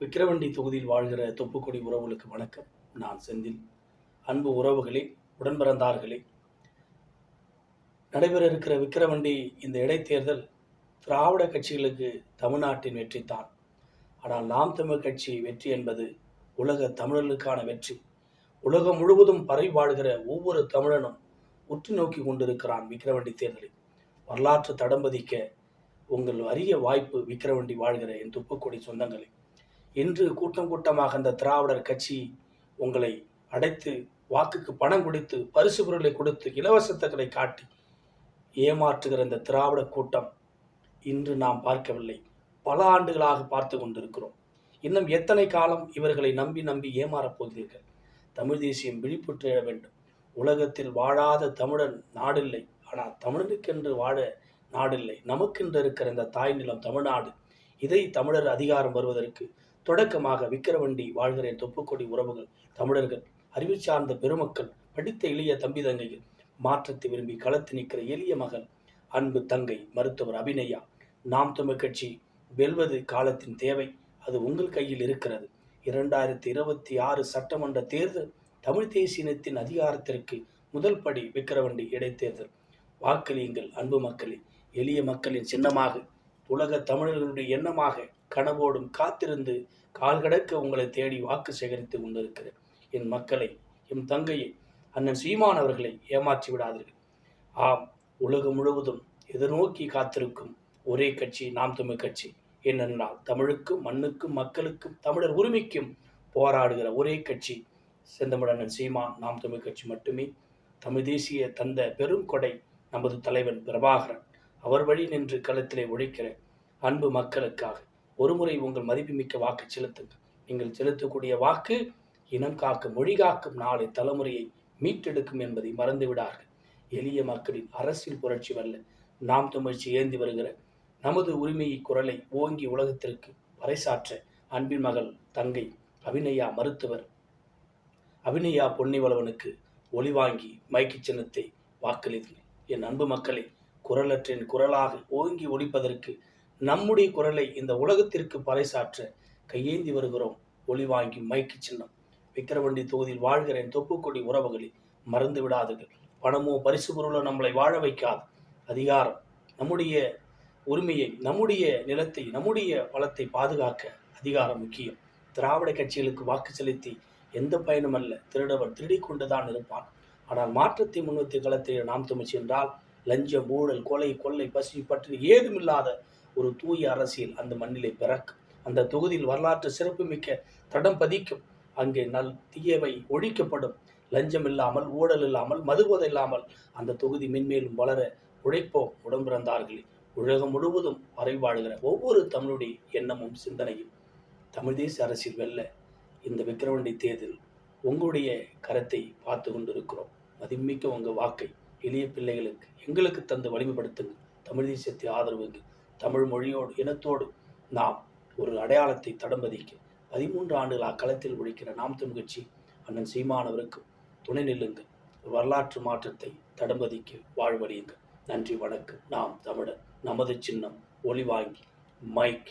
விக்கிரவண்டி தொகுதியில் வாழ்கிற தொப்புக்கொடி உறவுகளுக்கு வணக்கம். நான் செந்தில். அன்பு உறவுகளே உடன்பிறந்தார்களே. நடைபெற இருக்கிற விக்கிரவண்டி இந்த இடைத்தேர்தல் திராவிட கட்சிகளுக்கு தமிழ்நாட்டின் வெற்றி தான். ஆனால் நாம் தமிழ் கட்சி வெற்றி என்பது உலக தமிழர்களுக்கான வெற்றி. உலகம் முழுவதும் பரவி வாழ்கிற ஒவ்வொரு தமிழனும் உற்று நோக்கி கொண்டிருக்கிறான் விக்கிரவண்டி தேர்தலில். வரலாற்று தடம்பதிக்க உங்கள் அரிய வாய்ப்பு விக்கிரவண்டி வாழ்கிற என் துப்புக்கொடி சொந்தங்களே. இன்று கூட்டம் கூட்டமாக அந்த திராவிடர் கட்சி உங்களை அடைத்து வாக்குக்கு பணம் கொடுத்து பரிசு பொருளை கொடுத்து இலவசத்தங்களை காட்டி ஏமாற்றுகிற இந்த திராவிட கூட்டம் இன்று நாம் பார்க்கவில்லை. பல ஆண்டுகளாக பார்த்து கொண்டிருக்கிறோம். இன்னும் எத்தனை காலம் இவர்களை நம்பி நம்பி ஏமாறப் போகிறீர்கள்? தமிழ் தேசியம் விழிப்புற்ற வேண்டும். உலகத்தில் வாழாத தமிழன் நாடில்லை. ஆனால் தமிழனுக்கென்று வாழ நாடில்லை. நமக்கென்று இருக்கிற இந்த தாய் நிலம் தமிழ்நாடு. இதை தமிழர் அதிகாரம் வருவதற்கு தொடக்கமாக விக்கிரவண்டி வாழ்கிற தொப்புக்கொடி உறவுகள் தமிழர்கள். அறிவு சார்ந்த பெருமக்கள் படித்த எளிய தம்பி தங்கையில் மாற்றத்தை விரும்பி களத்து நிற்கிற எளிய மகள் அன்பு தங்கை மருத்துவர் அபிநயா. நாம் தமிழ் கட்சி வெல்வது காலத்தின் தேவை அது உங்கள் கையில் இருக்கிறது. இரண்டாயிரத்தி இருபத்தி ஆறு சட்டமன்ற தேர்தல் தமிழ் தேசியத்தின் அதிகாரத்திற்கு முதல் படி விக்கிரவண்டி இடைத்தேர்தல். வாக்களியுங்கள் அன்பு மக்களே எளிய மக்களின் சின்னமாக உலக தமிழர்களுடைய எண்ணமாக கனவோடும் காத்திருந்து கால்கடக்க உங்களை தேடி வாக்கு சேகரித்து கொண்டிருக்கிறேன். என் மக்களை என் தங்கையை அண்ணன் சீமான் அவர்களை ஏமாற்றி விடாதீர்கள். ஆம் உலகம் முழுவதும் எதிர்நோக்கி காத்திருக்கும் ஒரே கட்சி நாம் தமிழ் கட்சி. ஏனென்றால் தமிழுக்கும் மண்ணுக்கும் மக்களுக்கும் தமிழர் உரிமைக்கும் போராடுகிற ஒரே கட்சி. செந்தமிழண்ணன் சீமான் நாம் தமிழ் கட்சி மட்டுமே. தமிழ் தேசிய தந்த பெரும் கொடை நமது தலைவன் பிரபாகரன். அவர் வழி நின்று களத்திலே உழைக்கிற அன்பு மக்களுக்காக ஒருமுறை உங்கள் மதிப்புமிக்க வாக்கு செலுத்துங்கள் நீங்கள் செலுத்தக்கூடிய வாக்கு இனம் காக்கும் மொழி காக்கும் நாளை தலைமுறையை மீட்டெடுக்கும் என்பதை மறந்து விடார்கள் எளிய மக்களின் அரசியல் புரட்சி வல்ல நாம் தமிழ்ச்சி ஏந்தி வருகிற நமது உரிமையை குரலை ஓங்கி உலகத்திற்கு பறைசாற்ற அன்பின் மகள் தங்கை அபிநயா மருத்துவர் அபிநயா பொன்னிவளவனுக்கு ஒளி வாங்கி மைக்கு சின்னத்தை வாக்களித்துங்கள் என் அன்பு மக்களை குரலற்றின் குரலாக ஓங்கி ஒழிப்பதற்கு நம்முடைய குரலை இந்த உலகத்திற்கு பறைசாற்ற கையேந்தி வருகிறோம். ஒளி வாங்கி மைக்கு சின்னம். விக்கிரவண்டி தொகுதியில் வாழ்கிறேன் தொப்புக்கொடி உறவுகளை மறந்து விடாதீர்கள். பணமோ பரிசு பொருளோ நம்மளை வாழ வைக்காது. அதிகாரம் நம்முடைய உரிமையை நம்முடைய நிலத்தை நம்முடைய வளத்தை பாதுகாக்க அதிகாரம் முக்கியம். திராவிட கட்சிகளுக்கு வாக்கு செலுத்தி எந்த பயனும் அல்ல. திருடவன் திருடிக்கொண்டுதான் இருப்பான். ஆனால் மாற்றத்தை முன்வைத்து களத்தில் நாம் தமிழ்ச்சி என்றால் லஞ்சம் ஊழல் கொலை கொள்ளை பசி பற்றி ஏதுமில்லாத ஒரு தூய அரசியல் அந்த மண்ணிலே பிறக்கும். அந்த தொகுதியில் வரலாற்று சிறப்புமிக்க தடம் பதிக்கும். அங்கே நல் தீயவை ஒழிக்கப்படும். லஞ்சம் இல்லாமல் ஊழல் இல்லாமல் மதுபோதை இல்லாமல் அந்த தொகுதி மென்மேலும் வளர உழைப்போம் உடம்பிறந்தார்களே உலகம் முழுவதும் பறை வாழ்கிற ஒவ்வொரு தமிழுடைய எண்ணமும் சிந்தனையும் தமிழ் தேசிய அரசியல் வெல்ல இந்த விக்கிரவண்டி தேர்தல் உங்களுடைய கரத்தை பார்த்து கொண்டிருக்கிறோம். மதிமிக்க உங்கள் வாக்கை எளிய பிள்ளைகளுக்கு எங்களுக்கு தந்து வலிமைப்படுத்துங்க. தமிழ் தேசியத்தை ஆதரவுங்க தமிழ் மொழியோடு இனத்தோடு நாம் ஒரு அடையாளத்தை தடம்பதிக்க பதிமூன்று ஆண்டுகள் அக்களத்தில் ஒழிக்கிற நாம் தமிழ் கட்சி அண்ணன் சீமானவருக்கும் துணை நில்லுங்கள். ஒரு வரலாற்று மாற்றத்தை தடம்பதிக்க வாழ்வழியுங்கள் நன்றி வணக்கம். நாம் தமிழர். நமது சின்னம் ஒளி வாங்கி மைக்.